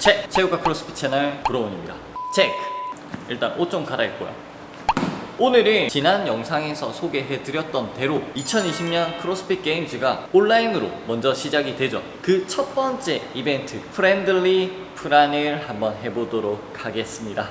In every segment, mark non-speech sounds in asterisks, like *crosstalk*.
체 체육과 크로스핏 채널 브로운입니다. 체크. 일단 옷 좀 갈아입고요. 오늘은 지난 영상에서 소개해드렸던 대로 2020년 크로스핏 게임즈가 온라인으로 먼저 시작이 되죠. 그 첫 번째 이벤트 프렌들리 프란을 한번 해보도록 하겠습니다.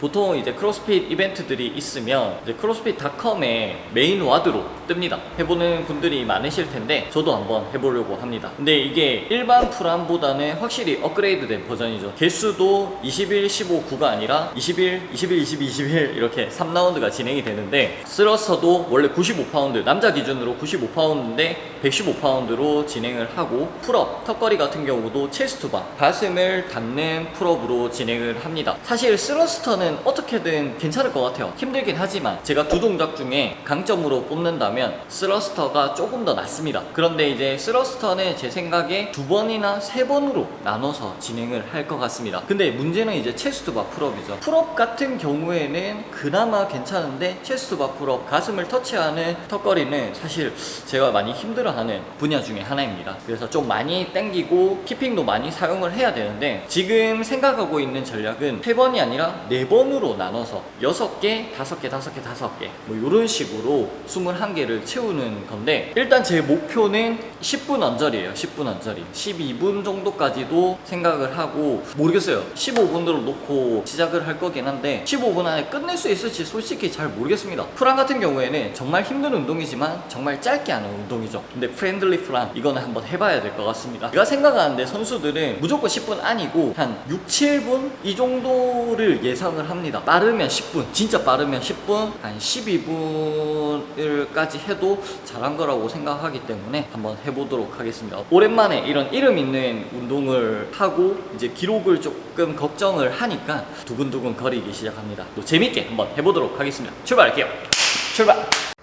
보통 이제 크로스핏 이벤트들이 있으면 이제 크로스핏닷컴에 메인 와드로 뜹니다. 해보는 분들이 많으실 텐데 저도 한번 해보려고 합니다. 근데 이게 일반 프란보다는 확실히 업그레이드된 버전이죠. 개수도 21, 15, 9가 아니라 21, 21, 22, 21 이렇게 3라운드가 진행이 되는데 스러스터도 원래 95파운드 남자 기준으로 95파운드인데 115파운드로 진행을 하고 풀업 턱걸이 같은 경우도 체스트바 가슴을 닿는 풀업으로 진행을 합니다. 사실 스러스터는 어떻게든 괜찮을 것 같아요. 힘들긴 하지만 제가 두 동작 중에 강점으로 뽑는다면 스러스터가 조금 더 낫습니다. 그런데 이제 스러스터는 제 생각에 두 번이나 세 번으로 나눠서 진행을 할 것 같습니다. 근데 문제는 이제 체스트바 풀업이죠. 풀업 같은 경우에는 그나마 괜찮은데 체스트바 풀업 가슴을 터치하는 턱걸이는 사실 제가 많이 힘들어하는 분야 중에 하나입니다. 그래서 좀 많이 땡기고 키핑도 많이 사용을 해야 되는데 지금 생각하고 있는 전략은 세 번이 아니라 네번 으로 나눠서 여섯 개, 다섯 개, 다섯 개, 다섯 개뭐 이런 식으로 21개를 채우는 건데 일단 제 목표는 10분 언저리예요. 10분 언저리. 12분 정도까지도 생각을 하고 모르겠어요. 15분으로 놓고 시작을 할 거긴 한데 15분 안에 끝낼 수 있을지 솔직히 잘 모르겠습니다. 프란 같은 경우에는 정말 힘든 운동이지만 정말 짧게 하는 운동이죠. 근데 프렌들리 프란 이거는 한번 해봐야 될 것 같습니다. 제가 생각하는데 선수들은 무조건 10분 아니고 한 6, 7분 이 정도를 예상을 합니다. 빠르면 10분, 진짜 빠르면 10분, 한 12분을까지 해도 잘한 거라고 생각하기 때문에 한번 해보도록 하겠습니다. 오랜만에 이런 이름 있는 운동을 하고 이제 기록을 조금 걱정을 하니까 두근두근 거리기 시작합니다. 또 재밌게 한번 해보도록 하겠습니다. 출발할게요. 출발!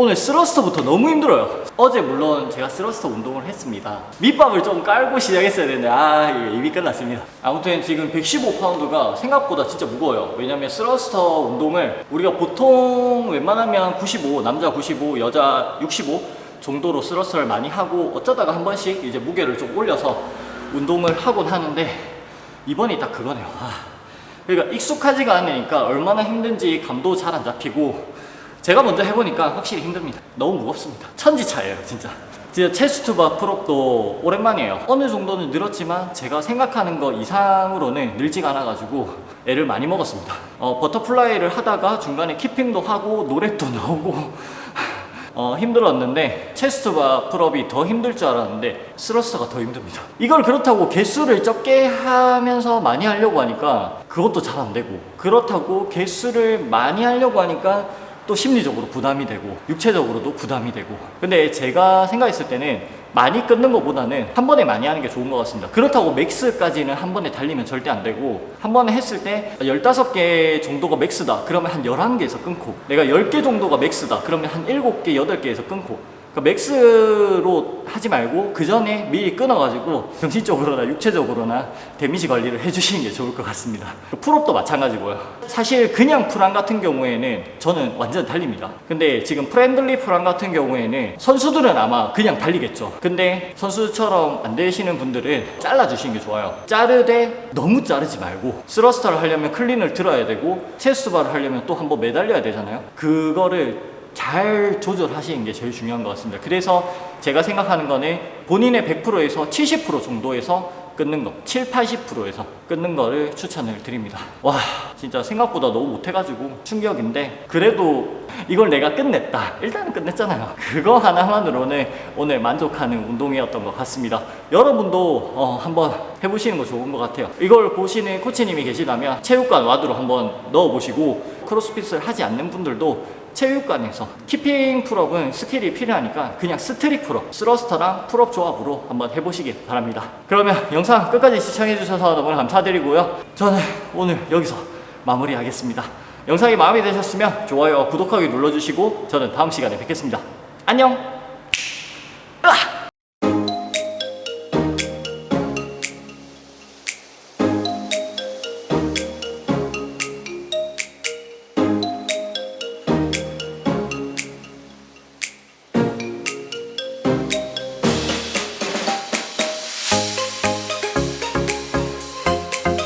오늘 스러스터부터 너무 힘들어요. 어제 물론 제가 스러스터 운동을 했습니다. 밑밥을 좀 깔고 시작했어야 되는데 아 이미 끝났습니다. 아무튼 지금 115파운드가 생각보다 진짜 무거워요. 왜냐면 스러스터 운동을 우리가 보통 웬만하면 95 남자 95 여자 65 정도로 스러스터를 많이 하고 어쩌다가 한 번씩 이제 무게를 좀 올려서 운동을 하곤 하는데 이번이 딱 그거네요. 아. 그러니까 익숙하지가 않으니까 얼마나 힘든지 감도 잘 안 잡히고 제가 먼저 해보니까 확실히 힘듭니다. 너무 무겁습니다. 천지 차예요, 진짜. 진짜 체스트바 풀업도 오랜만이에요. 어느 정도는 늘었지만 제가 생각하는 거 이상으로는 늘지가 않아가지고 애를 많이 먹었습니다. 어, 버터플라이를 하다가 중간에 키핑도 하고 노랫도 나오고 *laughs* 어, 힘들었는데 체스트바 풀업이 더 힘들 줄 알았는데 스러스터가 더 힘듭니다. 이걸 그렇다고 개수를 적게 하면서 많이 하려고 하니까 그것도 잘 안 되고 그렇다고 개수를 많이 하려고 하니까 또 심리적으로 부담이 되고 육체적으로도 부담이 되고. 근데 제가 생각했을 때는 많이 끊는 것보다는 한 번에 많이 하는 게 좋은 것 같습니다. 그렇다고 맥스까지는 한 번에 달리면 절대 안 되고 한 번에 했을 때 15개 정도가 맥스다. 그러면 한 11개에서 끊고 내가 10개 정도가 맥스다. 그러면 한 7개 8개에서 끊고 그러니까 맥스로 하지 말고 그 전에 미리 끊어가지고 정신적으로나 육체적으로나 데미지 관리를 해주시는 게 좋을 것 같습니다. 풀업도 마찬가지고요. 사실 그냥 풀안 같은 경우에는 저는 완전 달립니다. 근데 지금 프렌들리 풀안 같은 경우에는 선수들은 아마 그냥 달리겠죠. 근데 선수처럼 안 되시는 분들은 잘라주시는 게 좋아요. 자르되 너무 자르지 말고 스러스터를 하려면 클린을 들어야 되고 체스트바를 하려면 또 한번 매달려야 되잖아요. 그거를 잘 조절하시는 게 제일 중요한 것 같습니다. 그래서 제가 생각하는 거는 본인의 100%에서 70% 정도에서 끊는 거, 7, 80%에서 끊는 거를 추천을 드립니다. 와, 진짜 생각보다 너무 못해가지고 충격인데, 그래도 이걸 내가 끝냈다. 일단은 끝냈잖아요. 그거 하나만으로는 오늘 만족하는 운동이었던 것 같습니다. 여러분도 어, 한번 해보시는 거 좋은 것 같아요. 이걸 보시는 코치님이 계시다면 체육관 와드로 한번 넣어보시고, 크로스핏을 하지 않는 분들도 체육관에서 키핑 풀업은 스킬이 필요하니까 그냥 스트릭 풀업, 스러스터랑 풀업 조합으로 한번 해보시길 바랍니다. 그러면 영상 끝까지 시청해주셔서 너무 감사드리고요. 저는 오늘 여기서 마무리하겠습니다. 영상이 마음에 드셨으면 좋아요, 구독하기 눌러주시고 저는 다음 시간에 뵙겠습니다. 안녕!